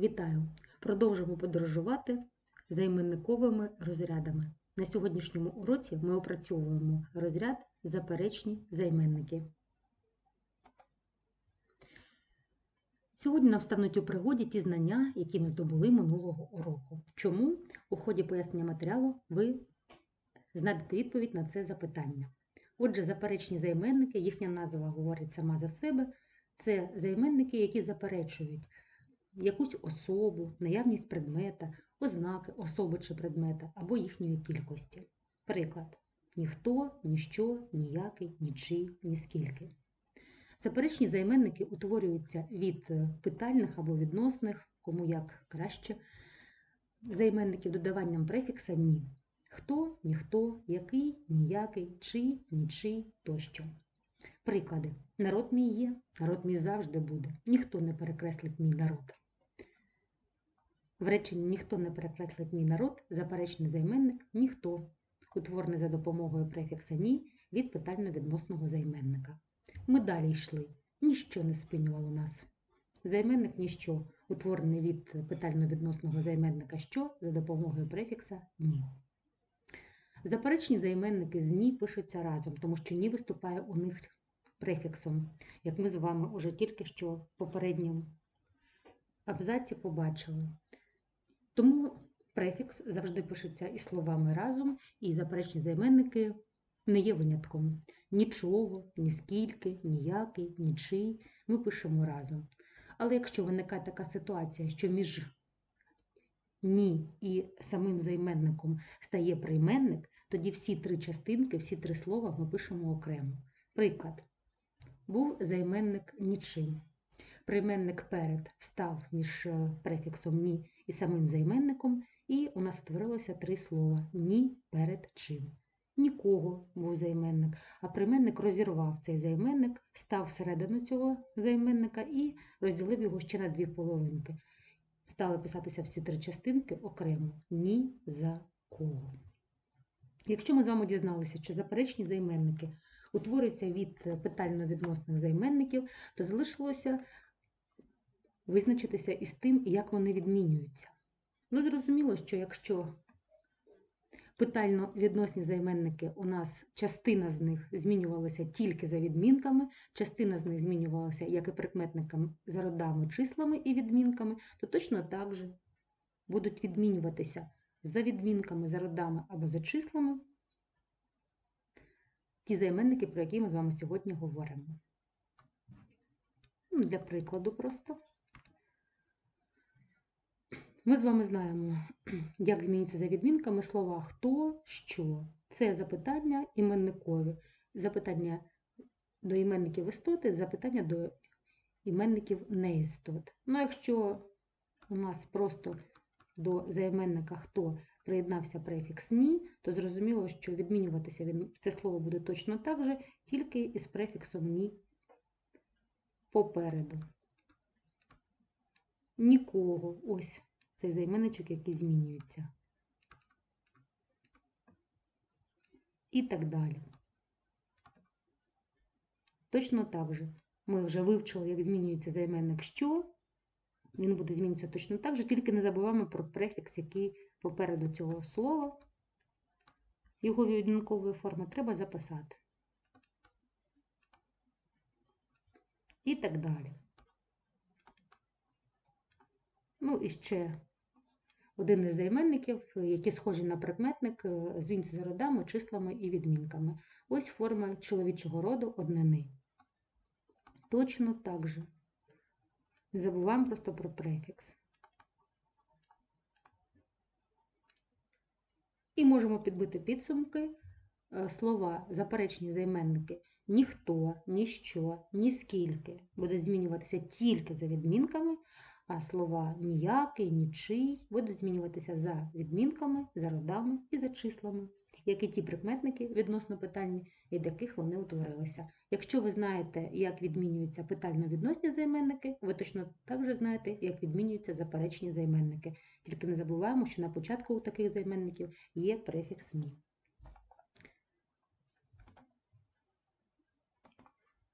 Вітаю! Продовжимо подорожувати займенниковими розрядами. На сьогоднішньому уроці ми опрацьовуємо розряд заперечні займенники. Сьогодні нам стануть у пригоді ті знання, які ми здобули минулого уроку. Чому у ході пояснення матеріалу ви знайдете відповідь на це запитання? Отже, заперечні займенники, їхня назва говорить сама за себе. Це займенники, які заперечують якусь особу, наявність предмета, ознаки особи чи предмета або їхньої кількості. Приклад: ніхто, ніщо, ніякий, нічий, ніскільки. Заперечні займенники утворюються від питальних або відносних, кому як краще, займенників додаванням префікса ні. Хто, ніхто, який, ніякий, чий, нічий тощо. Приклади. Народ мій є, народ мій завжди буде. Ніхто не перекреслить мій народ. В реченні ніхто не перекреслить мій народ, заперечний займенник ніхто, утворений за допомогою префікса ні від питально-відносного займенника. Ми далі йшли. Ніщо не спинювало нас. Займенник ніщо, утворений від питально-відносного займенника що за допомогою префікса ні. Заперечні займенники з ні пишуться разом, тому що ні виступає у них префіксом, як ми з вами уже тільки що в попередньому абзаці побачили. Тому префікс завжди пишеться і словами разом, і заперечні займенники не є винятком. Нічого, ні скільки, ніякий, нічий ми пишемо разом. Але якщо виникає така ситуація, що між ні і самим займенником стає прийменник, тоді всі три частинки, всі три слова ми пишемо окремо. Приклад. Був займенник нічим. Прийменник перед встав між префіксом ні і самим займенником, і у нас утворилося три слова ні перед чим. Нікого був займенник, а прийменник розірвав цей займенник, став всередину цього займенника і розділив його ще на дві половинки. Стали писатися всі три частинки окремо ні за кого. Якщо ми з вами дізналися, що заперечні займенники утворюються від питально-відносних займенників, то залишилося визначитися із тим, як вони відмінюються. Ну, зрозуміло, що якщо питально-відносні займенники у нас частина з них змінювалася тільки за відмінками, частина з них змінювалася як і прикметниками за родами, числами і відмінками, то точно так же будуть відмінюватися за відмінками, за родами або за числами ті займенники, про які ми з вами сьогодні говоримо. Ну, Для прикладу просто. Ми з вами знаємо, як змінюються за відмінками слова хто, що. Це запитання іменникові, запитання до іменників істоти, запитання до іменників неістот. Ну, якщо у нас просто до займенника хто приєднався префікс ні, то зрозуміло, що відмінюватися він, це слово буде точно так же, тільки із префіксом ні попереду. Нікого. Ось цей займенничок, який змінюється. І так далі. Точно так же. Ми вже вивчили, як змінюється займенник що. Він буде змінюватися точно так же, тільки не забуваємо про префікс, який попереду цього слова. Його відмінкової форми треба записати. І так далі. Ну, і ще один із займенників, які схожі на прикметник, звінці за родами, числами і відмінками. Ось форма чоловічого роду однини. Точно так же. Не забуваємо просто про префікс. І можемо підбити підсумки слова заперечні займенники ніхто, ніщо, ніскільки будуть змінюватися тільки за відмінками, а слова ніякий, нічий будуть змінюватися за відмінками, за родами і за числами, як і ті прикметники відносно питальні, від яких вони утворилися. Якщо ви знаєте, як відмінюються питально-відносні займенники, ви точно також знаєте, як відмінюються заперечні займенники. Тільки не забуваємо, що на початку у таких займенників є префікс «ні».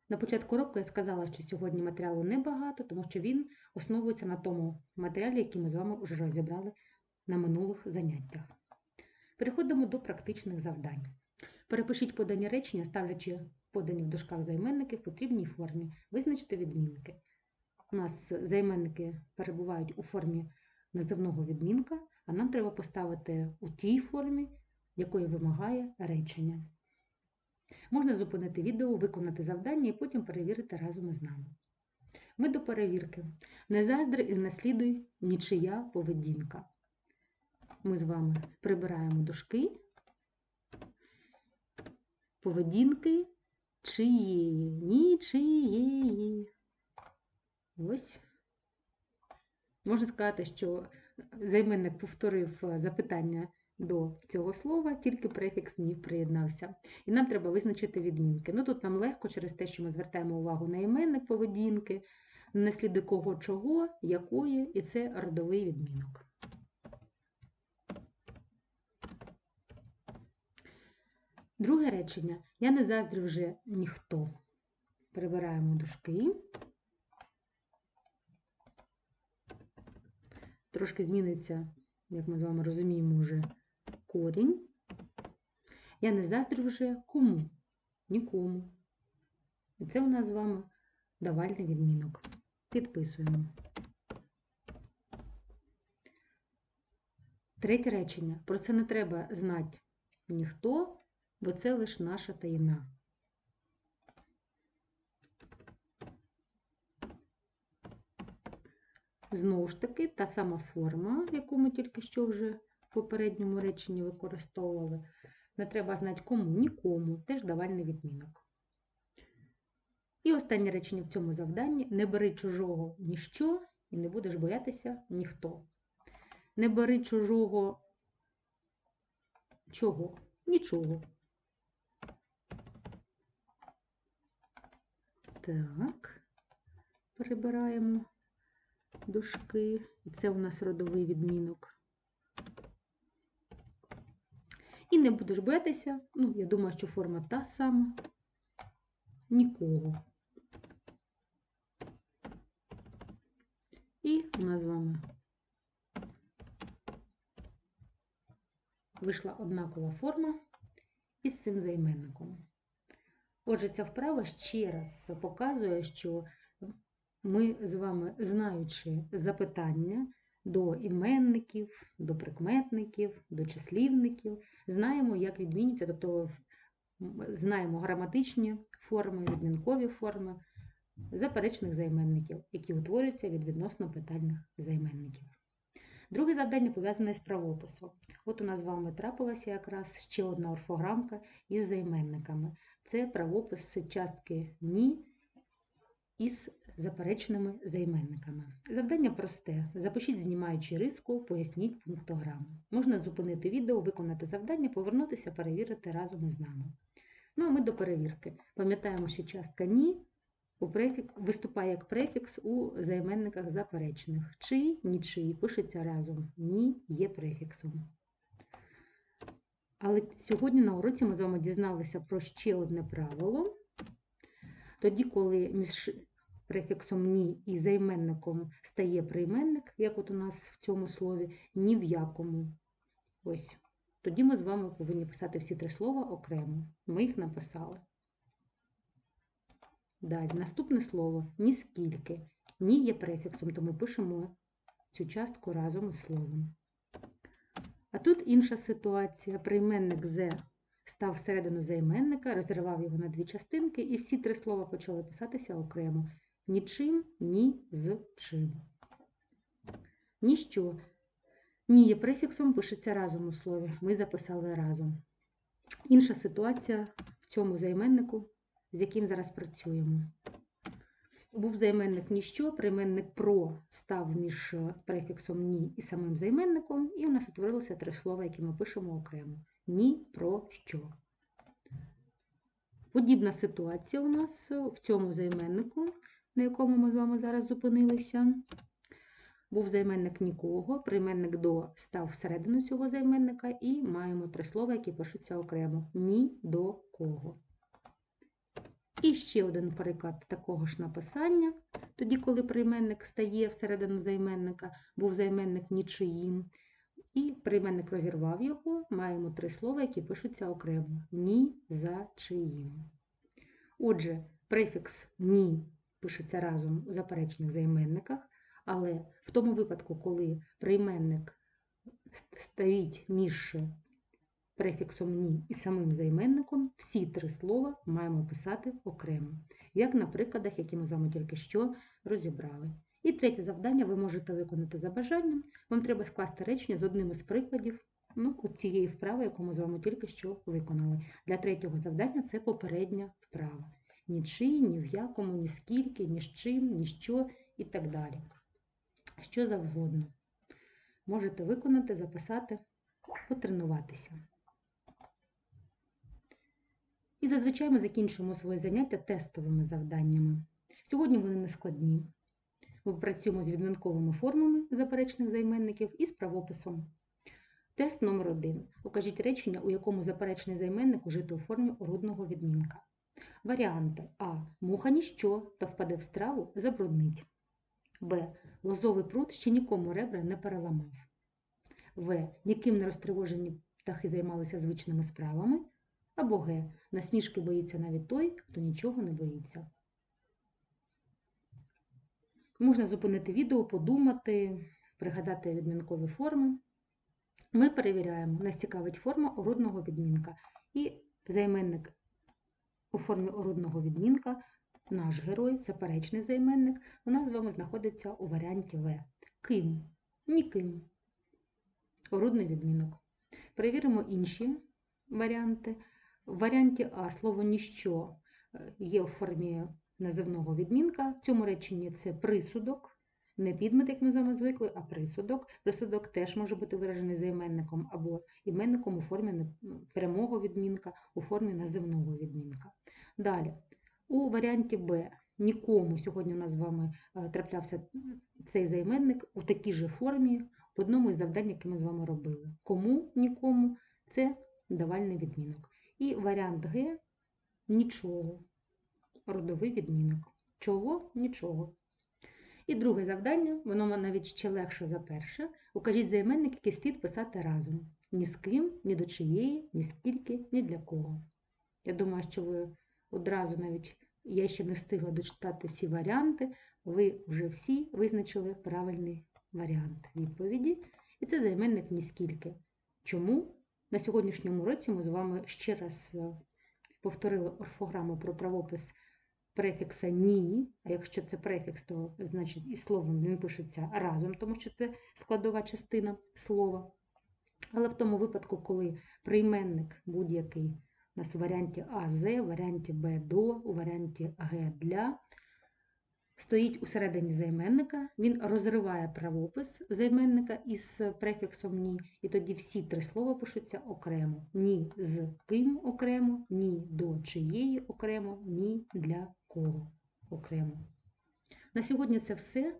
На початку року я сказала, що сьогодні матеріалу небагато, тому що він основується на тому матеріалі, який ми з вами вже розібрали на минулих заняттях. Переходимо до практичних завдань. Перепишіть подані речення, ставлячи подані в дужках займенники в потрібній формі. Визначте відмінки. У нас займенники перебувають у формі називного відмінка, а нам треба поставити у тій формі, якої вимагає речення. Можна зупинити відео, виконати завдання і потім перевірити разом із нами. Ми до перевірки. Не заздри і не наслідуй нічия поведінка. Ми з вами прибираємо дужки поведінки чиєї, нічиєї. Ось. Можна сказати, що займенник повторив е, запитання до цього слова, тільки префікс ні приєднався. І нам треба визначити відмінки. Ну тут нам легко через те, що ми звертаємо увагу на іменник поведінки, на сліди кого, чого, якої, і це родовий відмінок. Друге речення. Я не заздрю вже ніхто. Прибираємо дужки. Трошки зміниться, як ми з вами розуміємо, вже корінь. Я не заздрю вже кому? Нікому. І це у нас з вами давальний відмінок. Підписуємо. Третє речення. Про це не треба знати ніхто, бо це лише наша таїна. Знову ж таки, та сама форма, яку ми тільки що вже попередньому реченні використовували. Не треба знати кому, нікому, теж давальний відмінок. І останнє речення в цьому завданні: не бери чужого ніщо і не будеш боятися ніхто. Не бери чужого чого? Нічого. Так, перебираємо дужки. І це у нас родовий відмінок. І не будеш боятися, ну, я думаю, що форма та сама. Нікого. І у нас з вами вийшла однакова форма із цим займенником. Отже, ця вправа ще раз показує, що ми з вами, знаючи запитання до іменників, до прикметників, до числівників, знаємо, як відмінюється, тобто знаємо граматичні форми, відмінкові форми заперечних займенників, які утворюються від відносно питальних займенників. Друге завдання пов'язане з правописом. От у нас з вами трапилася якраз ще одна орфограмка із займенниками. Це правопис частки ні із заперечними займенниками. Завдання просте. Запишіть, знімаючи риску, поясніть пунктограму. Можна зупинити відео, виконати завдання, повернутися, перевірити разом із нами. Ну, а ми до перевірки. Пам'ятаємо, що частка ні у префікс, виступає як префікс у займенниках заперечених. Чи, нічий пишеться разом. Ні є префіксом. Але сьогодні на уроці ми з вами дізналися про ще одне правило. Тоді, коли між префіксом ні і займенником стає прийменник, як от у нас в цьому слові, ні в якому. Ось. Тоді ми з вами повинні писати всі три слова окремо. Ми їх написали. Далі, наступне слово ніскільки. Ні є префіксом, тому пишемо цю частку разом із словом. А тут інша ситуація. Прийменник «зе» став всередину займенника, розривав його на дві частинки, і всі три слова почали писатися окремо. Нічим, ні з чим. Ніщо. Ні є префіксом, пишеться разом у слові. Ми записали разом. Інша ситуація в цьому займеннику, з яким зараз працюємо. Був займенник ніщо, прийменник про став між префіксом ні і самим займенником, і у нас утворилося три слова, які ми пишемо окремо. Ні про що. Подібна ситуація у нас в цьому займеннику, на якому ми з вами зараз зупинилися. Був займенник нікого, прийменник до став всередину цього займенника, і маємо три слова, які пишуться окремо. Ні до кого. І ще один переклад такого ж написання. Тоді, коли прийменник стає всередину займенника, був займенник нічиїм. І прийменник розірвав його, маємо три слова, які пишуться окремо: ні за чиїм. Отже, префікс ні пишеться разом у заперечних займенниках, але в тому випадку, коли прийменник стоїть між префіксом ні і самим займенником, всі три слова маємо писати окремо, як на прикладах, які ми з вами тільки що розібрали. І третє завдання ви можете виконати за бажанням. Вам треба скласти речення з одним із прикладів ну, от цієї вправи, яку ми з вами тільки що виконали. Для третього завдання це попередня вправа. Нічий, ні в якому, ні скільки, ні з чим, ні що і так далі. Що завгодно. Можете виконати, записати, потренуватися. І зазвичай ми закінчуємо своє заняття тестовими завданнями. Сьогодні вони не складні. Ми працюємо з відмінковими формами заперечних займенників і з правописом. Тест номер 1 Укажіть речення, у якому заперечний займенник ужито у формі орудного відмінка. Варіанти А. Муха ніщо та впаде в страву, забруднить. Б. Лозовий пруд ще нікому ребра не переламав. В. Ніким не розтривожені птахи займалися звичними справами. Або Г. Насмішки боїться навіть той, хто нічого не боїться. Можна зупинити відео, подумати, пригадати відмінкові форми. Ми перевіряємо, нас цікавить форма орудного відмінка. І займенник у формі орудного відмінка, наш герой, заперечний займенник, у нас з вами знаходиться у варіанті В. Ким? Ніким. Орудний відмінок. Перевіримо інші варіанти. В варіанті А слово ніщо е, є у формі називного відмінка. В цьому реченні це присудок, не підмет, як ми з вами звикли, а присудок. Присудок теж може бути виражений займенником або іменником у формі прямого відмінка, у формі називного відмінка. Далі, у варіанті Б нікому сьогодні у нас з вами е, траплявся цей займенник у такій же формі в одному із завдань, які ми з вами робили. Кому нікому це давальний відмінок. І варіант Г нічого. Родовий відмінок. Чого? Нічого. І друге завдання, воно навіть ще легше за перше. Укажіть займенник, який слід писати разом. Ні з ким, ні до чиєї, ні скільки, ні для кого. Я думаю, що ви одразу навіть, я ще не встигла дочитати всі варіанти, ви вже всі визначили правильний варіант відповіді. І це займенник ніскільки. Чому? На сьогоднішньому році ми з вами ще раз е, повторили орфограму про правопис префікса ні. А якщо це префікс, то значить і словом він пишеться разом, тому що це складова частина слова. Але в тому випадку, коли прийменник будь-який у нас у варіанті АЗ, в варіанті Б до, у варіанті Г для, стоїть у середині займенника, він розриває правопис займенника із префіксом ні, і тоді всі три слова пишуться окремо. Ні з ким окремо, ні до чиєї окремо, ні для кого окремо. На сьогодні це все.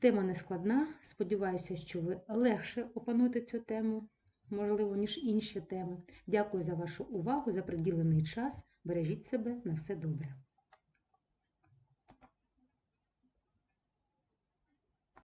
Тема не складна. Сподіваюся, що ви легше опануєте цю тему, можливо, ніж інші теми. Дякую за вашу увагу, за приділений час. Бережіть себе на все добре.